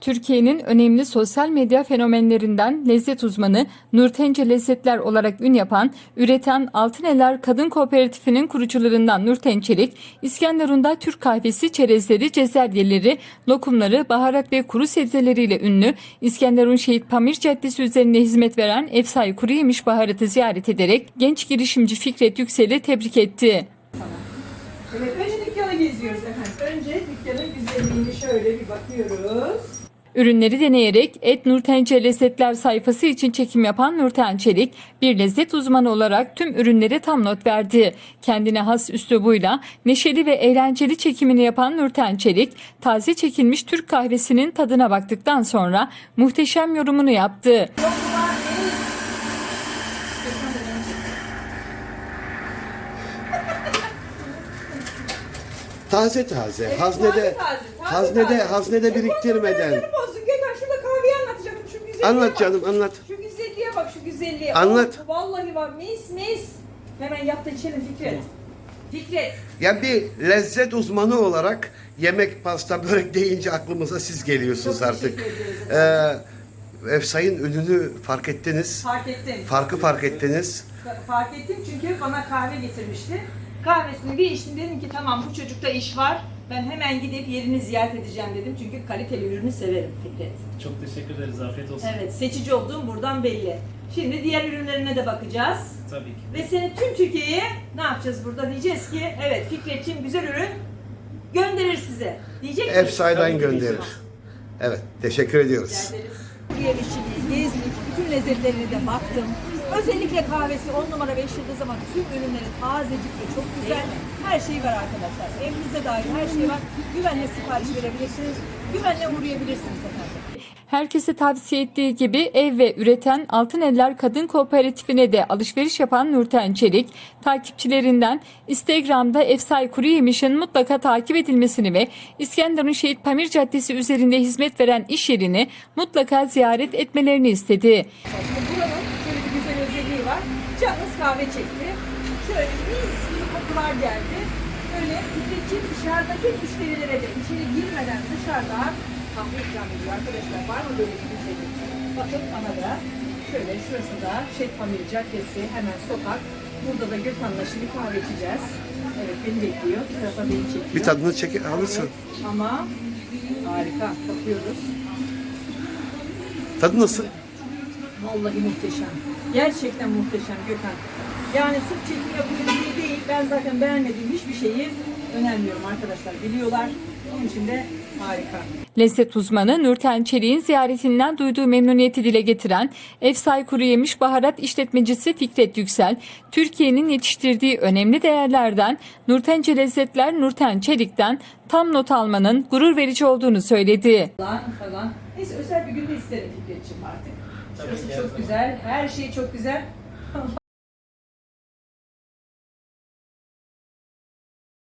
Türkiye'nin önemli sosyal medya fenomenlerinden lezzet uzmanı Nurtence Lezzetler olarak ün yapan, üreten Altıneler Kadın Kooperatifinin kurucularından Nurten Çelik, İskenderun'da Türk kahvesi, çerezleri, cezeryeleri, lokumları, baharat ve kuru sebzeleriyle ünlü İskenderun Şehit Pamir Caddesi üzerinde hizmet veren Efsay Kuru Yemiş Baharat'ı ziyaret ederek genç girişimci Fikret Yüksel'i tebrik etti. Evet, önce dükkanı geziyoruz efendim. Önce dükkanın güzelliğini şöyle bir bakıyoruz. Ürünleri deneyerek Et Nurtence Lezzetler sayfası için çekim yapan Nurten Çelik, bir lezzet uzmanı olarak tüm ürünlere tam not verdi. Kendine has üslubuyla neşeli ve eğlenceli çekimini yapan Nurten Çelik, taze çekilmiş Türk kahvesinin tadına baktıktan sonra muhteşem yorumunu yaptı. Taze taze. Evet, haznede taze taze, taze haznede taze. haznede biriktirmeden. Güzelliğe Anlat bak. canım anlat. Şu güzelliğe bak, şu güzelliğe. Anlat. Oh, vallahi bak mis mis. Hemen yap da içelim Fikret. Fikret. Yani bir lezzet uzmanı olarak yemek, pasta, börek deyince aklımıza siz geliyorsunuz Çok artık. Ee, Efsay'ın ününü fark ettiniz. Fark ettim. Farkı fark ettiniz. Fark ettim çünkü bana kahve getirmişti. Kahvesini bir içtim dedim ki tamam bu çocukta iş var. Ben hemen gidip yerini ziyaret edeceğim dedim. Çünkü kaliteli ürünü severim Fikret. Çok teşekkür ederiz. Afiyet olsun. Evet seçici olduğum buradan belli. Şimdi diğer ürünlerine de bakacağız. Tabii ki. Ve seni tüm Türkiye'ye ne yapacağız burada? Diyeceğiz ki evet Fikret'ciğim güzel ürün gönderir size. Diyecek miyiz? Efsay'dan gönderir. Evet, teşekkür ediyoruz. Yemişçiliği, gezdik, bütün lezzetlerine de baktım. Özellikle kahvesi 10 numara 5 yıldız ama tüm ürünleri tazecik ve çok güzel. Her şey var arkadaşlar. Evinize dair her şey var. Güvenle sipariş verebilirsiniz. Güvenle uğrayabilirsiniz efendim. Herkese tavsiye ettiği gibi ev ve üreten Altın Eller Kadın Kooperatifine de alışveriş yapan Nurten Çelik, takipçilerinden Instagram'da Efsay Kuru Yemiş'in mutlaka takip edilmesini ve İskenderun Şehit Pamir Caddesi üzerinde hizmet veren iş yerini mutlaka ziyaret etmelerini istedi. Şimdi buranın şöyle bir güzel özelliği var. Canınız kahve çekti. Şöyle mis gibi kokular geldi. Böyle Fikretciğim dışarıdaki müşterilere de içeri girmeden dışarıdan kahve ikram ediyor arkadaşlar. Var mı böyle bir güzellik? Bakın bana da şöyle şurası da Şehit Pamir Caddesi hemen sokak. Burada da Gökhan'la şimdi kahve içeceğiz. Evet beni bekliyor. Bir tarafa beni çekiyor. Bir tadını çek alırsın. Evet, Ama harika bakıyoruz. Tadı nasıl? Vallahi muhteşem. Gerçekten muhteşem Gökhan. Yani sırf çekim diye değil. Ben zaten beğenmediğim hiçbir şeyi önermiyorum arkadaşlar. Biliyorlar. Onun için de harika. Lezzet uzmanı Nurten Çelik'in ziyaretinden duyduğu memnuniyeti dile getiren Efsay Kuru Yemiş Baharat işletmecisi Fikret Yüksel, Türkiye'nin yetiştirdiği önemli değerlerden Nurtence Lezzetler Nurten Çelik'ten tam not almanın gurur verici olduğunu söyledi. Falan falan. Neyse özel bir günde isterim Fikretciğim artık. Tabii her çok güzel. Her şey çok güzel.